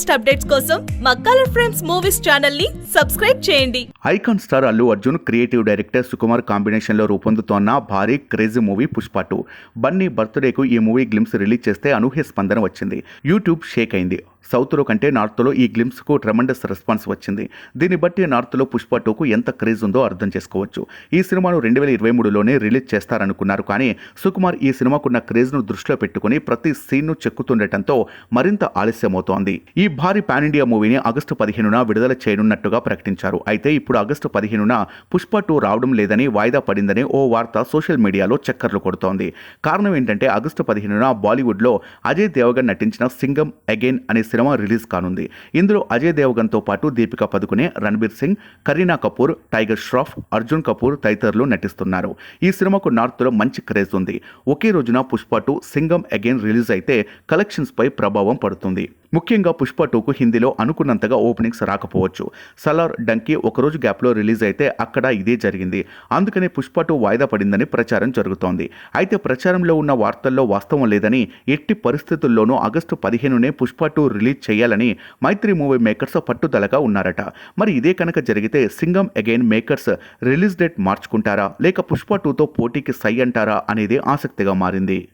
Latest updates కోసం మా colour frames movies ఛానల్ని సబ్స్క్రైబ్ చేయండి. Icon star Allu Arjun creative director Sukumar కాంబినేషన్లో రూపొందుతోన్న భారీ crazy movie Pushpa two. Bunny బర్త్డేకు ఈ మూవీ గ్లిమ్స్ రిలీజ్ చేస్తే అనూహ్య స్పందన వచ్చింది. యూట్యూబ్ షేక్ అయింది. సౌత్లో కంటే నార్త్లో ఈ గ్లిమ్స్కు ట్రమండస్ రెస్పాన్స్ వచ్చింది. దీన్ని బట్టి నార్త్లో పుష్ప టూకు ఎంత క్రేజ్ ఉందో అర్థం చేసుకోవచ్చు. ఈ సినిమాను రెండు వేల ఇరవై మూడులోనే రిలీజ్ చేస్తారనుకున్నారు. కానీ సుకుమార్ ఈ సినిమాకున్న క్రేజ్ను దృష్టిలో పెట్టుకుని ప్రతి సీన్ను చెక్కుతుండటంతో మరింత ఆలస్యమవుతోంది. ఈ భారీ పాన్ ఇండియా మూవీని ఆగస్టు పదిహేనున విడుదల చేయనున్నట్టుగా ప్రకటించారు. అయితే ఇప్పుడు ఆగస్టు పదిహేనున పుష్ప టూ రావడం లేదని వాయిదా పడిందని ఓ వార్త సోషల్ మీడియాలో చక్కర్లు కొడుతోంది. కారణం ఏంటంటే ఆగస్టు పదిహేనున బాలీవుడ్లో అజయ్ దేవగన్ నటించిన సింగం అగైన్ అనే సినిమా రిలీజ్ కానుంది. ఇందులో అజయ్ దేవగన్తో పాటు దీపికా పదుకునే రణబీర్ సింగ్ కరీనా కపూర్ టైగర్ ష్రాఫ్ అర్జున్ కపూర్ తదితరులు నటిస్తున్నారు. ఈ సినిమాకు నార్త్లో మంచి క్రేజ్ ఉంది. ఒకే రోజున Pushpa two Singham again release అయితే కలెక్షన్స్పై ప్రభావం పడుతుంది. ముఖ్యంగా పుష్ప టూకు హిందీలో అనుకున్నంతగా ఓపెనింగ్స్ రాకపోవచ్చు. సలార్ డంకీ ఒకరోజు గ్యాప్లో రిలీజ్ అయితే అక్కడ ఇదే జరిగింది. అందుకనే పుష్ప టూ వాయిదా పడిందని ప్రచారం జరుగుతోంది. అయితే ప్రచారంలో ఉన్న వార్తల్లో వాస్తవం లేదని ఎట్టి పరిస్థితుల్లోనూ ఆగస్టు పదిహేనునే పుష్ప టూ రిలీజ్ చేయాలని మైత్రి మూవీ మేకర్స్ పట్టుదలగా ఉన్నారట. మరి ఇదే కనుక జరిగితే Singham again makers release date మార్చుకుంటారా? లేక పుష్ప టూతో పోటీకి సై అంటారా? అనేది ఆసక్తిగా మారింది.